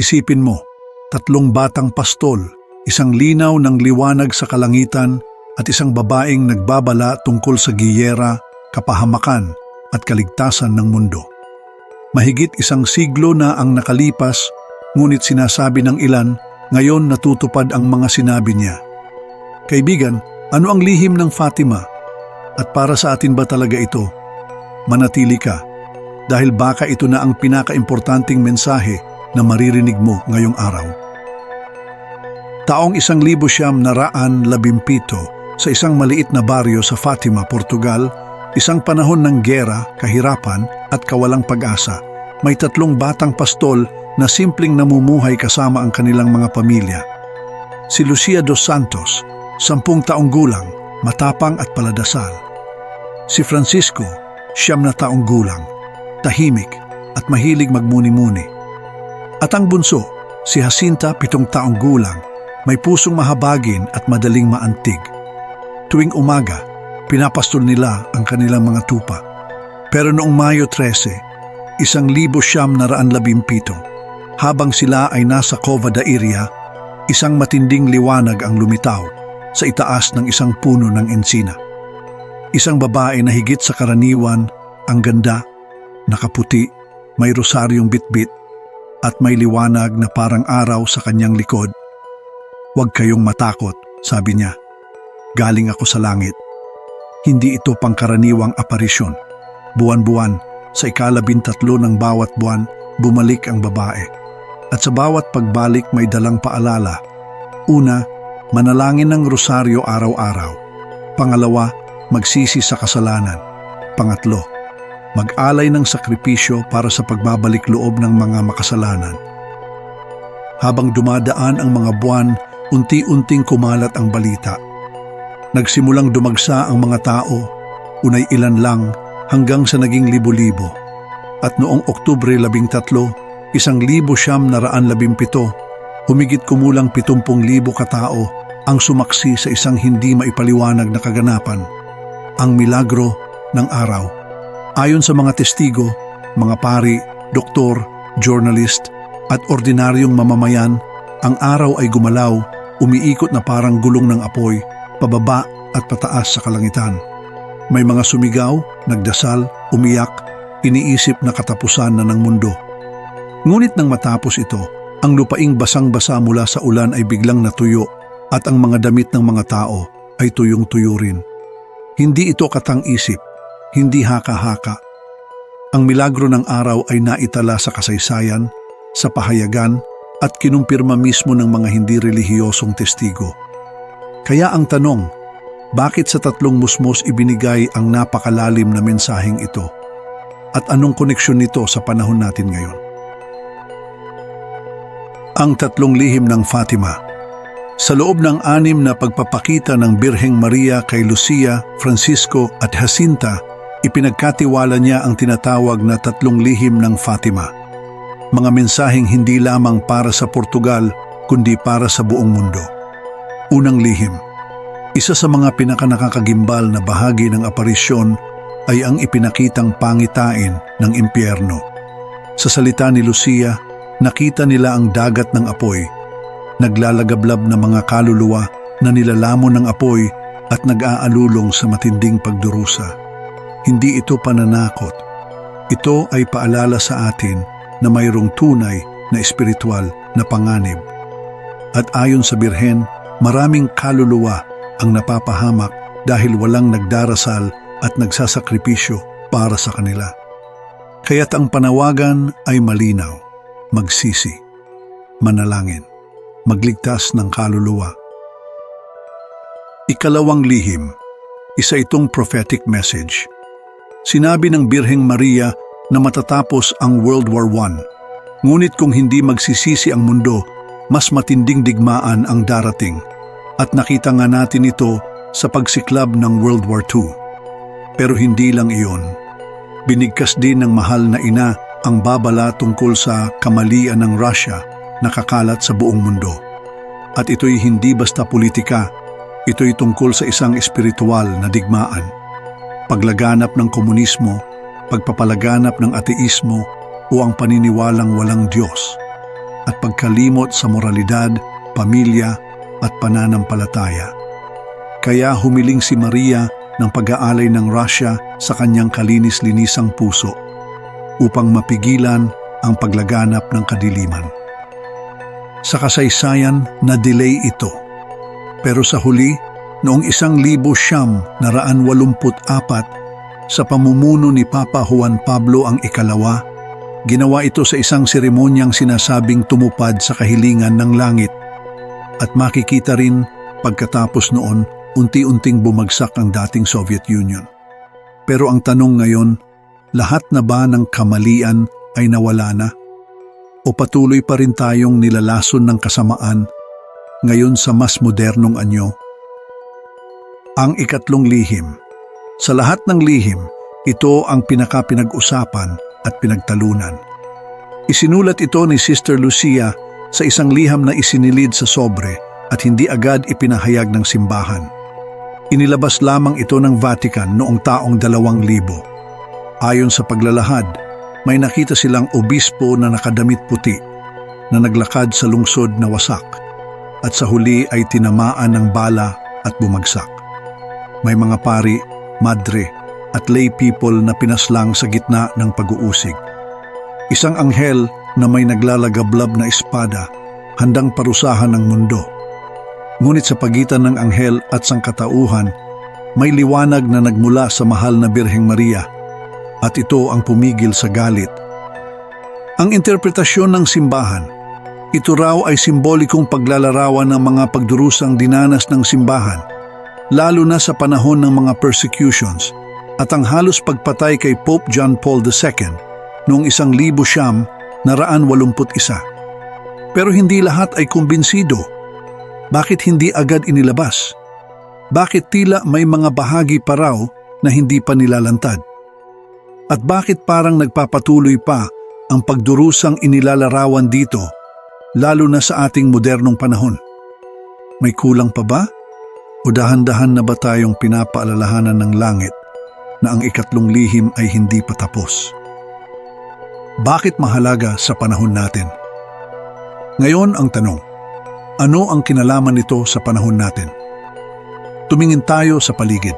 Isipin mo, tatlong batang pastol, isang linaw ng liwanag sa kalangitan at isang babaeng nagbabala tungkol sa giyera, kapahamakan at kaligtasan ng mundo. Mahigit isang siglo na ang nakalipas, ngunit sinasabi ng ilan, ngayon natutupad ang mga sinabi niya. Kaibigan, ano ang lihim ng Fatima? At para sa atin ba talaga ito? Manatili ka, dahil baka ito na ang pinakaimportanting mensahe na maririnig mo ngayong araw. Taong isang libo siyam na raan labimpito sa isang maliit na baryo sa Fatima, Portugal, isang panahon ng gera, kahirapan at kawalang pag-asa. May tatlong batang pastol na simpleng namumuhay kasama ang kanilang mga pamilya. Si Lucia dos Santos, sampung taong gulang, matapang at paladasal. Si Francisco, siyam na taong gulang, tahimik at mahilig magmuni-muni. At ang bunso, si Jacinta, pitong taong gulang, may pusong mahabagin at madaling maantig. Tuwing umaga, pinapastol nila ang kanilang mga tupa. Pero noong Mayo 13, isang libo siyam na raan labimpito, habang sila ay nasa Cova da Iria, isang matinding liwanag ang lumitaw sa itaas ng isang puno ng ensina. Isang babae na higit sa karaniwan, ang ganda, nakaputi, may rosaryong bitbit, at may liwanag na parang araw sa kanyang likod. Huwag kayong matakot, sabi niya. Galing ako sa langit. Hindi ito pangkaraniwang aparisyon. Buwan-buwan, sa ikalabintatlo ng bawat buwan, bumalik ang babae. At sa bawat pagbalik may dalang paalala. Una, manalangin ng rosaryo araw-araw. Pangalawa, magsisi sa kasalanan. Pangatlo, mag-alay ng sakripisyo para sa pagbabalik loob ng mga makasalanan. Habang dumadaan ang mga buwan, unti-unting kumalat ang balita. Nagsimulang dumagsa ang mga tao, unay ilan lang hanggang sa naging libo-libo. At noong Oktubre 13, isang libo siyam na raan labimpito, humigit kumulang pitumpong libo katao ang sumaksi sa isang hindi maipaliwanag na kaganapan, ang milagro ng araw. Ayon sa mga testigo, mga pari, doktor, journalist at ordinaryong mamamayan, ang araw ay gumalaw, umiikot na parang gulong ng apoy, pababa at pataas sa kalangitan. May mga sumigaw, nagdasal, umiyak, iniisip na katapusan na ng mundo. Ngunit nang matapos ito, ang lupaing basang-basa mula sa ulan ay biglang natuyo at ang mga damit ng mga tao ay tuyong-tuyo rin. Hindi ito katang-isip, hindi haka-haka. Ang milagro ng araw ay naitala sa kasaysayan, sa pahayagan at kinumpirma mismo ng mga hindi relihiyosong testigo. Kaya ang tanong, bakit sa tatlong musmos ibinigay ang napakalalim na mensaheng ito? At anong koneksyon nito sa panahon natin ngayon? Ang tatlong lihim ng Fatima Sa loob ng anim na pagpapakita ng Birheng Maria kay Lucia, Francisco at Jacinta, ipinagkatiwala niya ang tinatawag na tatlong lihim ng Fatima. Mga mensaheng hindi lamang para sa Portugal, kundi para sa buong mundo. Unang lihim. Isa sa mga pinakanakakagimbal na bahagi ng aparisyon ay ang ipinakitang pangitain ng impyerno. Sa salita ni Lucia, nakita nila ang dagat ng apoy, naglalagablab na mga kaluluwa na nilalamon ng apoy at nag-aalulong sa matinding pagdurusa. Hindi ito pananakot. Ito ay paalala sa atin na mayroong tunay na espiritual na panganib. At ayon sa Birhen, maraming kaluluwa ang napapahamak dahil walang nagdarasal at nagsasakripisyo para sa kanila. Kaya't ang panawagan ay malinaw, magsisi, manalangin, magligtas ng kaluluwa. Ikalawang lihim, isa itong prophetic message. Sinabi ng Birheng Maria na matatapos ang World War I. Ngunit kung hindi magsisisi ang mundo, mas matinding digmaan ang darating. At nakita nga natin ito sa pagsiklab ng World War II. Pero hindi lang iyon. Binigkas din ng mahal na ina ang babala tungkol sa kamalian ng Russia na kakalat sa buong mundo. At ito'y hindi basta politika, ito'y tungkol sa isang espiritual na digmaan. Paglaganap ng komunismo, pagpapalaganap ng ateismo o ang paniniwalang walang Diyos. at pagkalimot sa moralidad, pamilya at pananampalataya. Kaya humiling si Maria ng pag-aalay ng Russia sa kanyang kalinis-linisang puso upang mapigilan ang paglaganap ng kadiliman. Sa kasaysayan, na-delay ito. Pero sa huli, noong isang libo siyam na raan walumput apat, sa pamumuno ni Papa Juan Pablo ang ikalawa, ginawa ito sa isang seremonyang sinasabing tumupad sa kahilingan ng langit. At makikita rin pagkatapos noon, unti-unting bumagsak ang dating Soviet Union. Pero ang tanong ngayon, lahat na ba ng kamalian ay nawala na? O patuloy pa rin tayong nilalason ng kasamaan ngayon sa mas modernong anyo? Ang ikatlong lihim. Sa lahat ng lihim, ito ang pinaka-pinag-usapan at pinagtalunan. Isinulat ito ni Sister Lucia sa isang liham na isinilid sa sobre at hindi agad ipinahayag ng simbahan. Inilabas lamang ito ng Vatican noong taong dalawang libo. Ayon sa paglalahad, may nakita silang obispo na nakadamit puti na naglakad sa lungsod na wasak at sa huli ay tinamaan ng bala at bumagsak. May mga pari, madre at lay people na pinaslang sa gitna ng pag-uusig. Isang anghel na may naglalagablab na espada handang parusahan ng mundo. Ngunit sa pagitan ng anghel at sangkatauhan, may liwanag na nagmula sa mahal na Birheng Maria at ito ang pumigil sa galit. Ang interpretasyon ng simbahan, ito raw ay simbolikong paglalarawan ng mga pagdurusang dinanas ng simbahan, lalo na sa panahon ng mga persecutions at ang halos pagpatay kay Pope John Paul II noong isang libo siyam na raan walumput isa. Pero hindi lahat ay kumbinsido. Bakit hindi agad inilabas? Bakit tila may mga bahagi pa raw na hindi pa nilalantad? At bakit parang nagpapatuloy pa ang pagdurusang inilalarawan dito, lalo na sa ating modernong panahon? May kulang pa ba? O dahan-dahan na ba tayong pinapaalalahanan ng langit na ang ikatlong lihim ay hindi pa tapos? Bakit mahalaga sa panahon natin? Ngayon ang tanong, ano ang kinalaman nito sa panahon natin? Tumingin tayo sa paligid.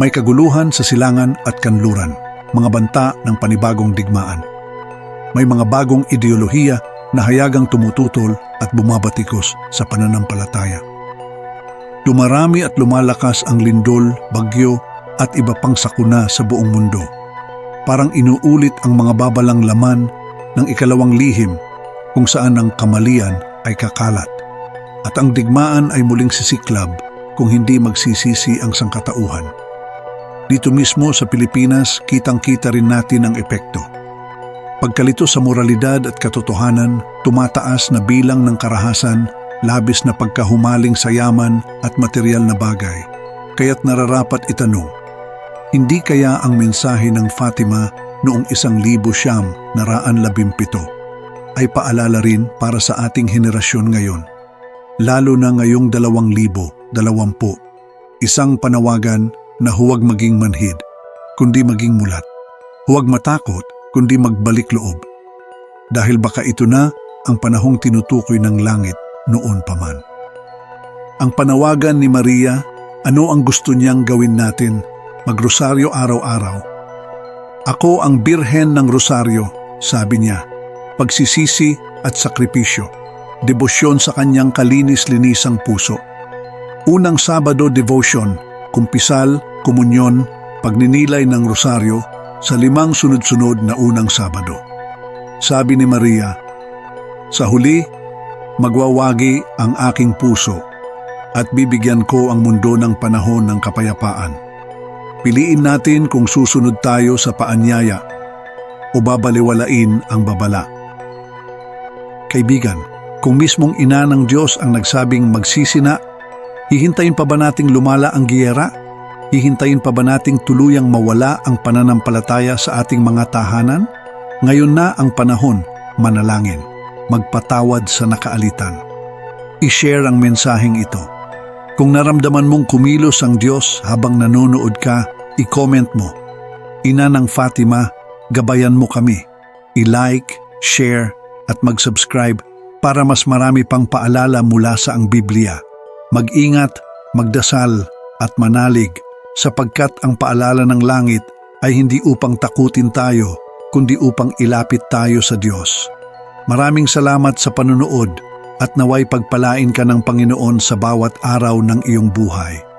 May kaguluhan sa silangan at kanluran, mga banta ng panibagong digmaan. May mga bagong ideolohiya na hayagang tumututol at bumabatikos sa pananampalataya. Dumarami at lumalakas ang lindol, bagyo at iba pang sakuna sa buong mundo. Parang inuulit ang mga babalang laman ng ikalawang lihim kung saan ang kamalian ay kakalat at ang digmaan ay muling sisiklab kung hindi magsisisi ang sangkatauhan. Dito mismo sa Pilipinas, kitang-kita rin natin ang epekto. Pagkalito sa moralidad at katotohanan, tumataas na bilang ng karahasan, labis na pagkahumaling sa yaman at material na bagay. Kaya't nararapat itanong, hindi kaya ang mensahe ng Fatima noong isang libo siyam na raan labimpito ay paalala rin para sa ating henerasyon ngayon, lalo na ngayong dalawang libo, dalawampu, isang panawagan na huwag maging manhid, kundi maging mulat. Huwag matakot, kundi magbalik loob. Dahil baka ito na ang panahong tinutukoy ng langit noon pa man. Ang panawagan ni Maria, ano ang gusto niyang gawin natin, magrosaryo araw-araw. Ako ang birhen ng rosaryo, sabi niya, pagsisisi at sakripisyo, debosyon sa kanyang kalinis-linisang puso. Unang Sabado devotion, kumpisal, komunyon, pagninilay ng rosaryo sa limang sunod-sunod na unang Sabado. Sabi ni Maria, Sa huli, magwawagi ang aking puso at bibigyan ko ang mundo ng panahon ng kapayapaan. Piliin natin kung susunod tayo sa paanyaya o babaliwalain ang babala. Kaibigan, kung mismong ina ng Diyos ang nagsabing magsisina, hihintayin pa ba nating lumala ang giyera? Hihintayin pa ba nating tuluyang mawala ang pananampalataya sa ating mga tahanan? Ngayon na ang panahon, manalangin, magpatawad sa nakaalitan. I-share ang mensaheng ito. Kung naramdaman mong kumilos ang Diyos habang nanonood ka, i-comment mo. Ina ng Fatima, gabayan mo kami. I-like, share, at mag-subscribe para mas marami pang paalala mula sa ang Biblia. Mag-ingat, magdasal at manalig sapagkat ang paalala ng langit ay hindi upang takutin tayo kundi upang ilapit tayo sa Diyos. Maraming salamat sa panunood at naway pagpalain ka ng Panginoon sa bawat araw ng iyong buhay.